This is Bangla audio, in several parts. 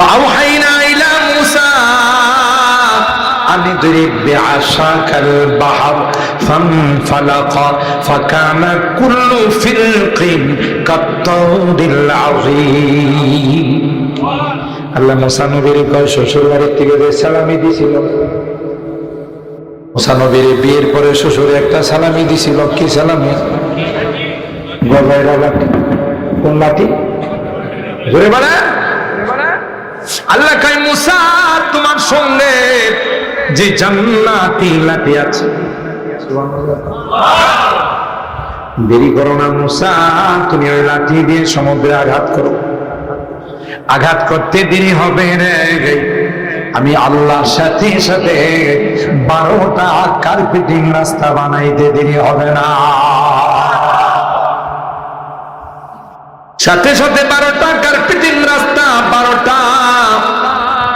أوحينا إلى موسى أن اضرب بعصاك البحر فانفلق فكان كل فرق كالطود العظيم আল্লাহ মোসা নবীর কয় শ্বশুর বাড়ির থেকে যে সালামি দিছিল মোসা নবীর বিয়ের পরে শ্বশুর একটা সালামি দিছিল কি সালামি গলায় লাগা কোন লাঠি ঘুরে বেড়া আল্লাহ মুসা, তোমার সঙ্গে যে জান্নাতি আছে। দেরি করো না, মুসা, তুমি ওই লাঠি দিয়ে সমুদ্রে আঘাত করো। আঘাত করতে দেরি হবে রে। আমি আল্লাহর সাথে সাথে বারোটা কার্পেটিং রাস্তা বানাইতে দেরি হবে না। সাথে সাথে বারোটা কার্পেটিং রাস্তা, বারোটা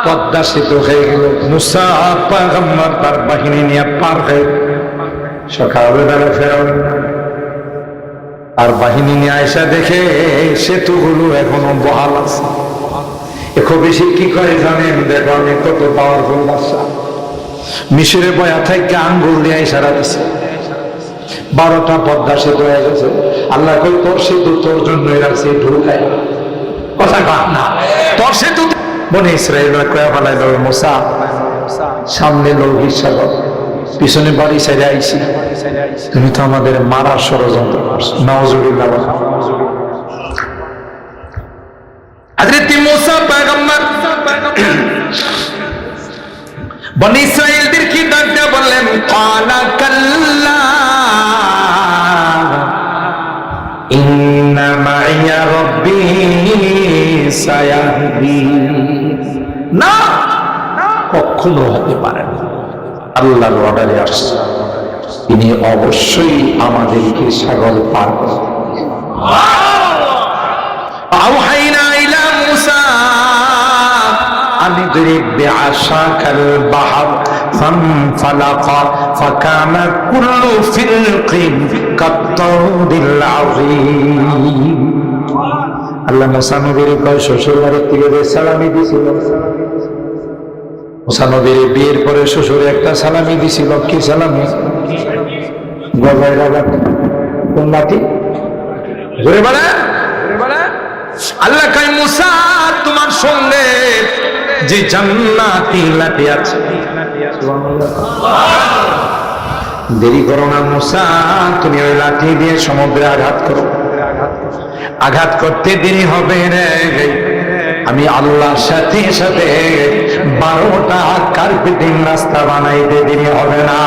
পদ্মা সেতু হয়ে গেল। তার বাহিনী নিয়ে পার হয়ে সকালবেলা ফেরত আর বাহিনী নিয়ে আয়সা দেখে সেতুগুলো এখনও বহাল আছে। খুব বেশি কি করে জানেন? দেখো, আমি কত পাওয়ারফুল মিশরে বয়া থেকে আঙ্গুল দিয়ে দিছে বারোটা পদ্মা সেতু হয়ে গেছে। আল্লাহ কই, তোর সেতু তোর জন্যই রাখছে ঢুকাই কথা না। তোর সেতু বনে ইসরায়েল কয়া ফেলাই দেবে মোসা, সামনে লৌহির সাগর, পিছনে বাড়ি সাইডে আইছি। তুমি তো আমাদের মারার ষড়যন্ত্র মুসা পয়গম্বর, বনি ইসরাইলদের কি ডাক বললেন? কালা কাল্লা, ইন্না রব্বি সায়াহদি না কখনো হতে পারে না আল্লাহর অর্ডারে আসছে তিনি অবশ্যই আমাদেরকে সাগর পার করবেন أوحينا إلى موسى أن اضرب بعصاك البحر فانفلق فكان كل فرق كالطود العظيم আল্লাহ মোসা নবীর কয় শ্বশুর বাড়ির থেকে যে সালামি দিছিল বিয়ের পরে শ্বশুর একটা সালামি দিছিল। কি সালামি? কোন লাঠি ঘুরে বেড়া। আল্লাহ কাই মুসা, তোমার সঙ্গে যে জান্নাতি লাঠি আছে। দেরি করো না মুসা, তুমি ওই লাঠি দিয়ে সমুদ্রে আঘাত করো। আঘাত করতে দেরি হবে রে। আমি আল্লাহর সাথে সাথে বারোটা কার্পেটিং রাস্তা বানাইতে দেরি হবে না।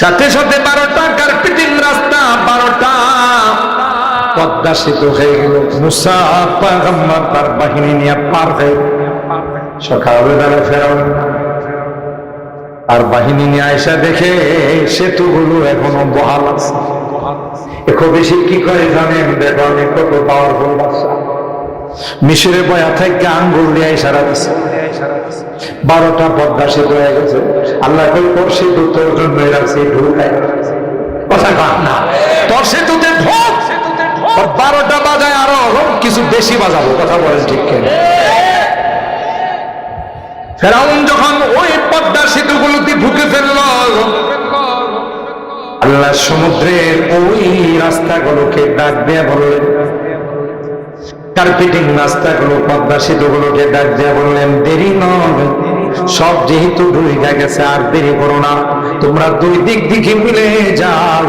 সাথে সাথে বারোটা কার্পেটিং রাস্তা বারোটা পদ্মা সেতু হয়ে গেল। মুসা তার বাহিনী নিয়ে পার হয়ে সকালবেলা ফেরত আর বাহিনী নিয়ে আয়সা দেখে সেতুগুলো এখনও বহাল আছে। বেশি কি করে জানেন দেখো আমি কত পাওয়ারফুল বাচ্চা। মিশরে বয়া থেকে আঙ্গুল দিয়ে বারোটা পদ্মা সেতু হয়ে গেছে। আল্লাহ কই, তোর সেতু তোর জন্য রাখছে কথা না। তোর সেতুতে ঢোক। বারোটা বাজায় আরও কিছু বেশি বাজাবো, কথা বলেন ঠিক কেন। ফেরাউন যখন ওই পদ্মা সেতুগুলোতে ঢুকে ফেলল আল্লাহ সমুদ্রের ওই রাস্তাগুলোকে ডাক দিয়ে বললেন। কার্পেটিং রাস্তাগুলো, পদ্মা সেতুগুলোকে ডাক দিয়ে বললেন, দেরি নয়। সব যেহেতু ডুবে গেছে, আর দেরি করো না। তোমরা দুই দিক দিকে মিলে যাও।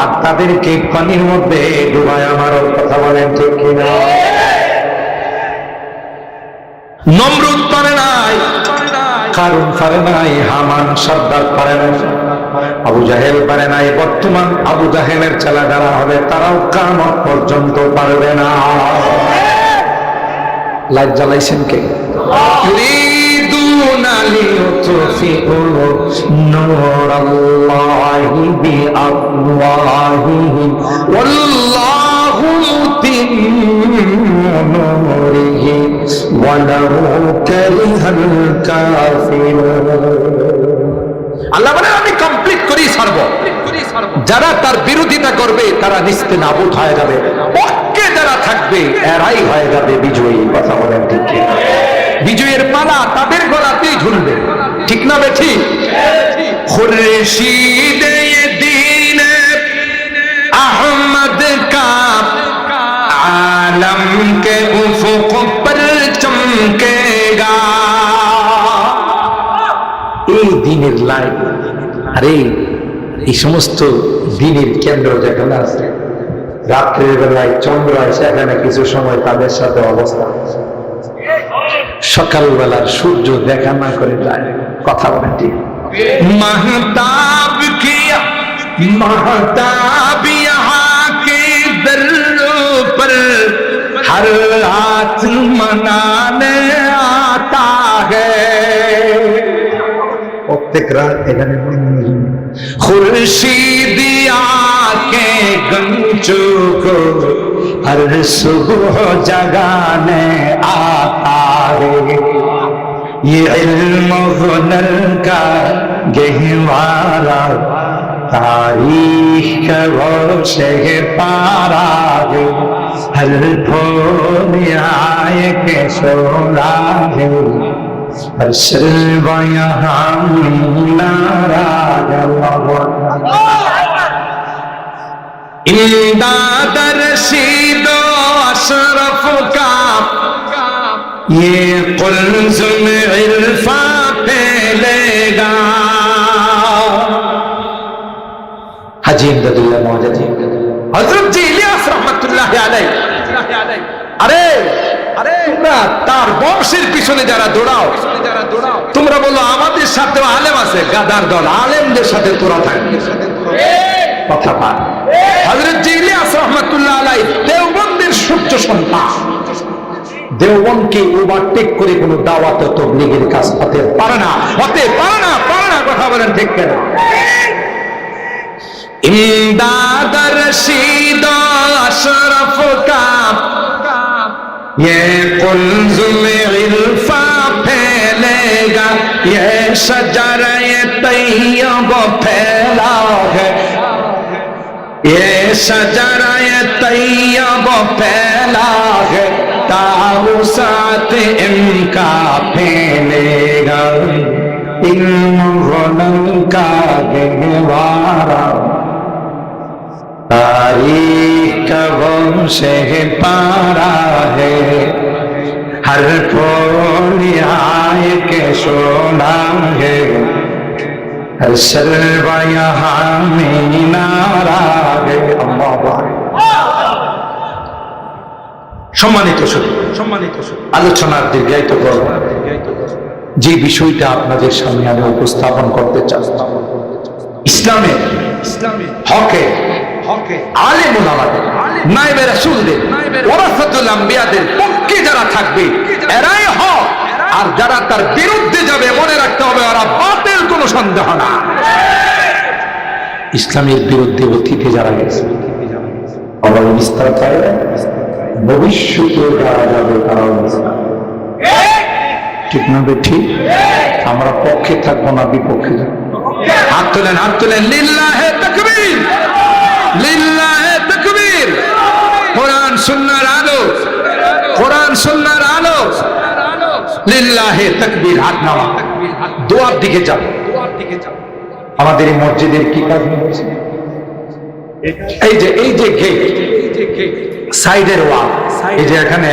আর তাদেরকে পানির মধ্যে ডুবায় আমার কথা বলেন ঠিক কিনা? নমরুদ পারে নাই কারণ পারে নাই, হামান সর্দার পারে নাই। আবু জাহেল পারে নাই। বর্তমান আবু জাহেলের ছেলা যারা হবে, তারাও কামত পর্যন্ত পারবে না। লাইট জ্বালাইছেন কে? আল্লাহ ছাড়ব। যারা তার বিরোধিতা করবে, তারা নিস্তে নাবুদ হয়ে যাবে। পক্ষে যারা থাকবে, এরাই হয়ে যাবে বিজয়ী। কথা বলেন ঠিক বিজয়ের পালা তাদের গলাতেই ঝুলবে। ঠিক না বেঠি? দিন আহমদ আলম কে উফুক পর চমকেগা। এই দিনের লাইট আরে এই সমস্ত দিনের কেন্দ্র যেখানে আছে রাত্রের বেলায় চন্দ্র এখানে কিছু সময় তাদের সাথে অবস্থান সকালবেলার সূর্য দেখা না করে যায় কথা বলেন ঠিক। কে দর পর হর হাত মনানে আতা প্রত্যেক রাত এখানে खुर्शीदिया के गंचू को हर सुबह जगाने आता है। ये इल्म हुनर का गहवारा, तारीख वो से पारा है। हर फ़ोन आए के सोना है। حشر و یہاں نارا امداد رسید و اشرف کا یہ قلزم عرفان হাজি ইমদাদুল্লাহ মহাজাজি হজরত জি ইলিয়াস রহমতুল্লাহ আলাই আরে তার বংশের পিছনে যারা দৌড়াও, তোমরা বলো, আমাদের সাথে আলেম আছে, গাদার দল, আলেমদের সাথে তোরা থাকবে কথা রহমতুল্লাহ আলাই সূর্য সন্তান। দেওবনকে ওভারটেক করে কোনো দাওয়াত তবলিগের কাজ হতে পারে না। হতে পারে না পারে না, কথা বলেন ঠিক কেন? কা یہ قلزم علفا پھیلے گا یہ شجر طیب پھیلا ہے یہ شجر طیب پھیلا ہے تارو ساتھ ان کا پھیلے گا علم رونن کا گہوارا تاریخ का वंशे पारा है हर फोन आए के सोना है हर शर्वा यहाँ में नारा है अम्मा बाई সম্মানিত শুধু সম্মানিত আলোচনার দীর্ঘায়িত করব যে বিষয়টা আপনাদের সামনে আমি উপস্থাপন করতে চাই ইসলামে ইসলামে হকে হকে আলেম ওলামাদের নাইবে রাসূলদের, ওরাসাতুল আম্বিয়াদের পক্ষে যারা থাকবে, এরাই হক। আর যারা তার বিরুদ্ধে যাবে, মনে রাখতে হবে, ওরা বাতিল, কোনো সন্দেহ না। ইসলামের বিরুদ্ধে অতীতে যারা গেছে, আবার বিস্তার চায় ভবিষ্যতে যারা যাবে ইসলাম ঠিক না ঠিক? আমরা পক্ষে থাকব না বিপক্ষে থাকব। হাত তোলেন হাত তোলেন। লিল্লাহে তাকবীর। লিল্লাহে তাকবীর কোরআন সুন্নাহর আলো কোরআন সুন্নাহর আলো লিল্লাহে তাকবীর হাত নামা। দোয়ার দিকে যাও। আমাদের এই মসজিদের কি কাজ হয়েছে? এই যে এই যে গেট সাইডের ওয়াল, এই যে এখানে